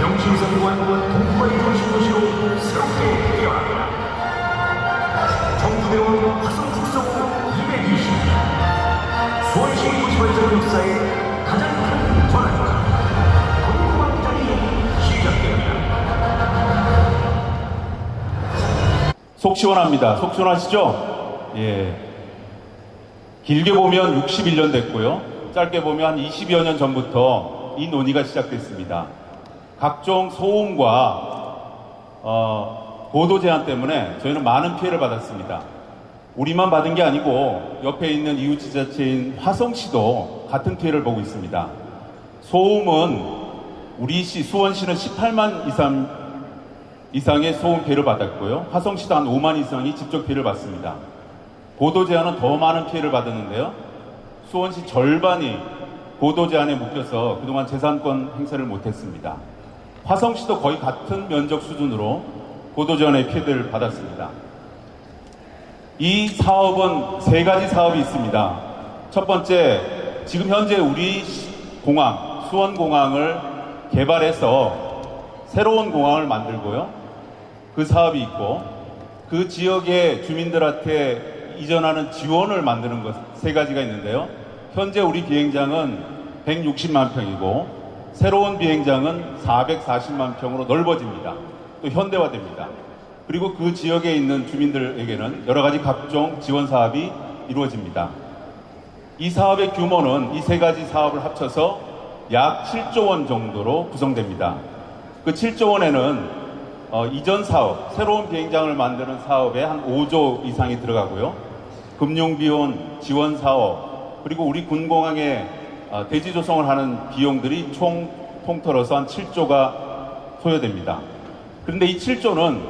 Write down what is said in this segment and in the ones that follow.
명실상부한 동부의 중심 도시로 새롭게 깨어납니다. 정부대원 화성 축소 220년 수원시 도시발전 역사의 가장 큰 시작됩니다. 속 시원합니다. 속 시원하시죠? 예. 길게 보면 61년 됐고요. 짧게 보면 한 20여 년 전부터 이 논의가 시작됐습니다. 각종 소음과 어, 보도 제한 때문에 저희는 많은 피해를 받았습니다. 우리만 받은 게 아니고 옆에 있는 이웃 지자체인 화성시도 같은 피해를 보고 있습니다. 소음은 우리 시 수원시는 18만 이상 이상의 소음 피해를 받았고요. 화성시도 한 5만 이상이 직접 피해를 받습니다. 보도 제한은 더 많은 피해를 받았는데요. 수원시 절반이 보도 제한에 묶여서 그동안 재산권 행사를 못했습니다. 화성시도 거의 같은 면적 수준으로 제한의 피해를 받았습니다. 이 사업은 세 가지 사업이 있습니다. 첫 번째, 지금 현재 우리 공항, 수원공항을 개발해서 새로운 공항을 만들고요. 그 사업이 있고, 그 지역의 주민들한테 이전하는 지원을 만드는 것 세 가지가 있는데요. 현재 우리 비행장은 160만 평이고, 새로운 비행장은 440만 평으로 넓어집니다. 또 현대화됩니다. 그리고 그 지역에 있는 주민들에게는 여러 가지 각종 지원 사업이 이루어집니다. 이 사업의 규모는 이 세 가지 사업을 합쳐서 약 7조 원 정도로 구성됩니다. 그 7조 원에는 어, 이전 사업, 새로운 비행장을 만드는 사업에 한 5조 이상이 들어가고요. 금융비용, 지원 사업, 그리고 우리 군공항에 어, 대지 조성을 하는 비용들이 총 통틀어서 한 7조가 소요됩니다. 그런데 이 7조는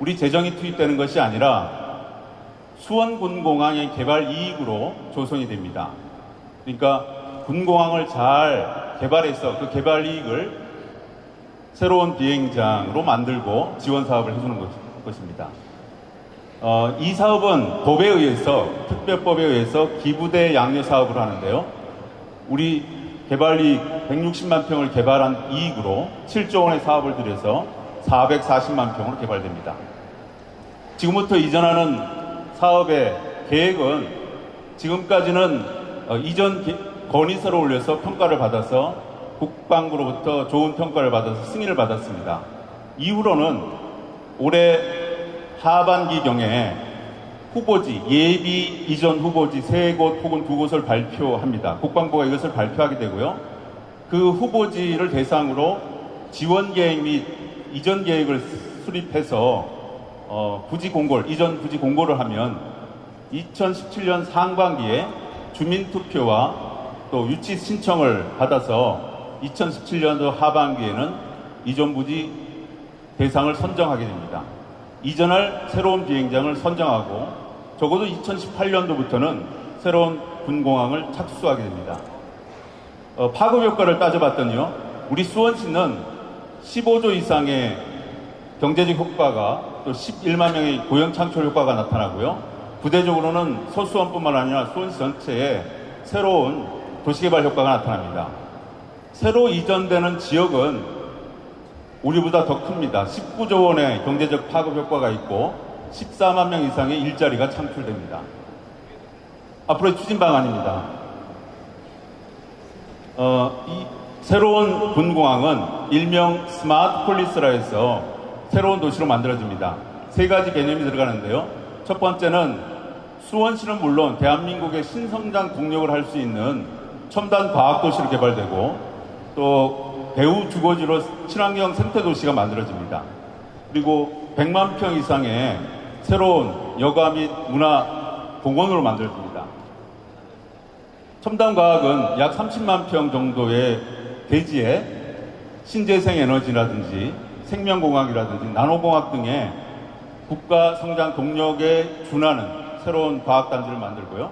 우리 재정이 투입되는 것이 아니라 수원군공항의 개발 이익으로 조성이 됩니다. 그러니까 군공항을 잘 개발해서 그 개발 이익을 새로운 비행장으로 만들고 지원 사업을 해주는 것, 것입니다. 어, 이 사업은 법에 의해서 특별법에 의해서 기부대 양료 사업을 하는데요. 우리 개발 이익 160만 평을 개발한 이익으로 7조 원의 사업을 들여서 440만 평으로 개발됩니다. 지금부터 이전하는 사업의 계획은 지금까지는 어, 이전 기- 건의서를 올려서 평가를 받아서 국방부로부터 좋은 평가를 받아서 승인을 받았습니다. 이후로는 올해 하반기경에 후보지, 예비 이전 후보지 세 곳 혹은 두 곳을 발표합니다. 국방부가 이것을 발표하게 되고요. 그 후보지를 대상으로 지원 계획 및 이전 계획을 수립해서 어, 부지 공고를, 이전 부지 공고를 하면 2017년 상반기에 주민투표와 또 유치 신청을 받아서 2017년도 하반기에는 이전 부지 대상을 선정하게 됩니다. 이전할 새로운 비행장을 선정하고 적어도 2018년도부터는 새로운 군공항을 착수하게 됩니다. 어, 파급 효과를 따져봤더니요, 우리 수원시는 15조 이상의 경제적 효과가 또 11만 명의 고용 창출 효과가 나타나고요. 부대적으로는 서수원뿐만 아니라 수원시 전체에 새로운 도시개발 효과가 나타납니다. 새로 이전되는 지역은 우리보다 더 큽니다. 19조 원의 경제적 파급 효과가 있고 14만 명 이상의 일자리가 창출됩니다. 앞으로의 추진 방안입니다. 어, 이 새로운 군공항은 일명 스마트 폴리스라 해서 새로운 도시로 만들어집니다. 세 가지 개념이 들어가는데요. 첫 번째는 수원시는 물론 대한민국의 신성장 동력을 할 수 있는 첨단 과학 도시로 개발되고 또 배후 주거지로 친환경 생태 도시가 만들어집니다. 그리고 100만 평 이상의 새로운 여가 및 문화 공원으로 만들어집니다. 첨단 과학은 약 30만 평 정도의 대지에 신재생 에너지라든지 생명공학이라든지 나노공학 등의 국가 성장 동력에 준하는 새로운 과학단지를 만들고요.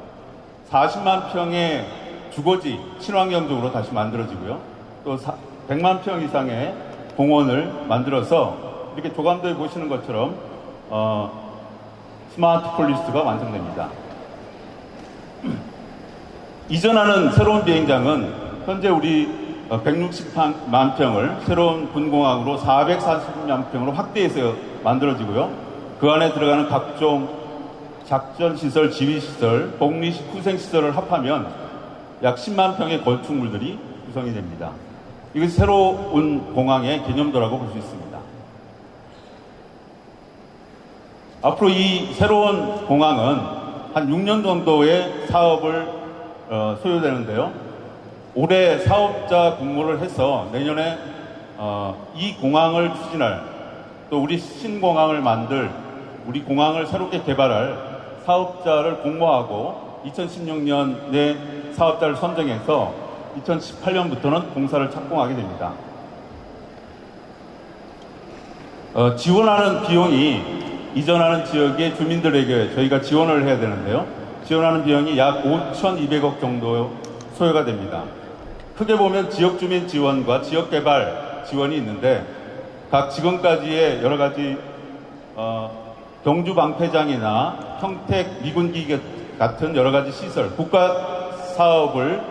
40만 평의 주거지 친환경적으로 다시 만들어지고요. 또 100만 평 이상의 공원을 만들어서 이렇게 조감도에 보시는 것처럼 어, 스마트 폴리스가 완성됩니다. 이전하는 새로운 비행장은 현재 우리 160만 평을 새로운 군공항으로 440만 평으로 확대해서 만들어지고요. 그 안에 들어가는 각종 작전 시설, 지휘 시설, 복리 후생 시설을 합하면 약 10만 평의 건축물들이 구성이 됩니다. 이것이 새로운 공항의 개념도라고 볼 수 있습니다. 앞으로 이 새로운 공항은 한 6년 정도의 사업을 어, 소요되는데요. 올해 사업자 공모를 해서 내년에 어, 이 공항을 추진할 또 우리 신공항을 만들 우리 공항을 새롭게 개발할 사업자를 공모하고 2016년에 사업자를 선정해서 2018년부터는 공사를 착공하게 됩니다. 어, 지원하는 비용이 이전하는 지역의 주민들에게 저희가 지원을 해야 되는데요. 지원하는 비용이 약 5,200억 정도 소요가 됩니다. 크게 보면 지역 주민 지원과 지역 개발 지원이 있는데 각 지금까지의 여러 가지 어, 경주 방패장이나 평택 미군기 같은 여러 가지 시설, 국가 사업을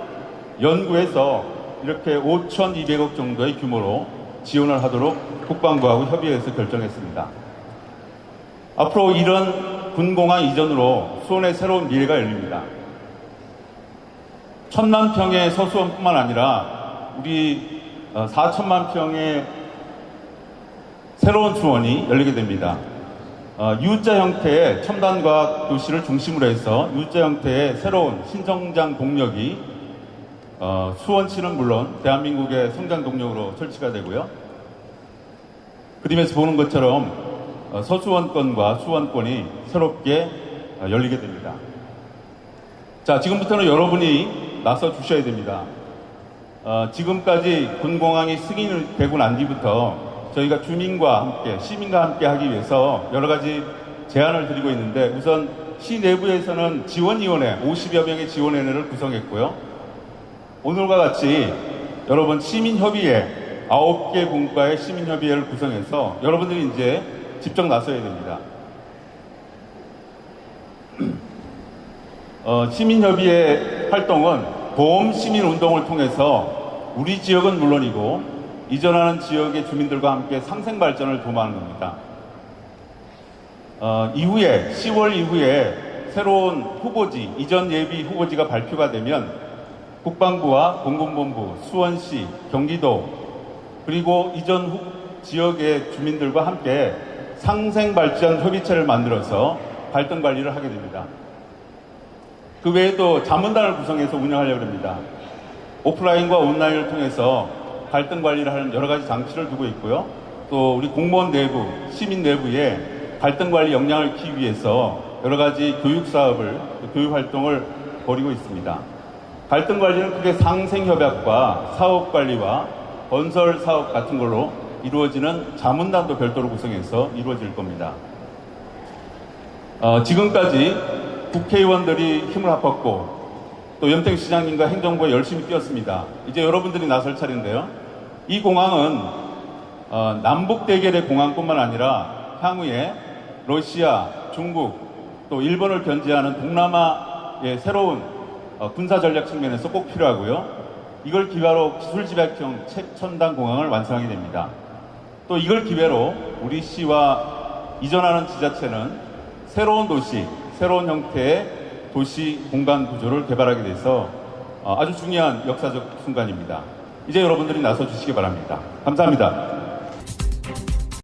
연구해서 이렇게 5,200억 정도의 규모로 지원을 하도록 국방부하고 협의해서 결정했습니다. 앞으로 이런 군공항 이전으로 수원의 새로운 미래가 열립니다. 천만 평의 서수원뿐만 아니라 우리 4천만 평의 새로운 수원이 열리게 됩니다. 어, U자 형태의 첨단과학 도시를 중심으로 해서 U자 형태의 새로운 신성장 동력이 어, 수원시는 물론 대한민국의 성장 동력으로 설치가 되고요. 그림에서 보는 것처럼 어, 서수원권과 수원권이 새롭게 어, 열리게 됩니다. 자, 지금부터는 여러분이 나서 주셔야 됩니다. 어, 지금까지 군공항이 승인이 되고 난 뒤부터 저희가 주민과 함께, 시민과 함께 하기 위해서 여러 가지 제안을 드리고 있는데 우선 시 내부에서는 지원위원회, 50여 명의 지원위원회를 구성했고요. 오늘과 같이 여러분 시민협의회, 9개 분과의 시민협의회를 구성해서 여러분들이 이제 직접 나서야 됩니다. 어, 시민협의회 활동은 보험 시민 운동을 통해서 우리 지역은 물론이고 이전하는 지역의 주민들과 함께 상생 발전을 도모하는 겁니다. 어, 이후에 10월 이후에 새로운 후보지 이전 예비 후보지가 발표가 되면 국방부와 공군본부, 수원시, 경기도 그리고 이전 후, 지역의 주민들과 함께 상생 발전 협의체를 만들어서 발전 관리를 하게 됩니다. 그 외에도 자문단을 구성해서 운영하려고 합니다. 오프라인과 온라인을 통해서 갈등 관리를 하는 여러 가지 장치를 두고 있고요. 또 우리 공무원 내부, 시민 내부에 갈등 관리 역량을 키우기 위해서 여러 가지 교육 사업을, 교육 활동을 벌이고 있습니다. 갈등 관리는 크게 상생 협약과 사업 관리와 건설 사업 같은 걸로 이루어지는 자문단도 별도로 구성해서 이루어질 겁니다. 어, 지금까지 국회의원들이 힘을 합했고 또 염택 시장님과 행정부에 열심히 뛰었습니다. 이제 여러분들이 나설 차례인데요. 이 공항은 어, 남북 대결의 공항뿐만 아니라 향후에 러시아, 중국 또 일본을 견제하는 동남아의 새로운 어, 군사 전략 측면에서 꼭 필요하고요. 이걸 기회로 기술 집약형 최첨단 공항을 완성하게 됩니다. 또 이걸 기회로 우리 시와 이전하는 지자체는 새로운 도시, 새로운 형태의 도시 공간 구조를 개발하게 돼서 어, 아주 중요한 역사적 순간입니다. 이제 여러분들이 나서 주시기 바랍니다. 감사합니다.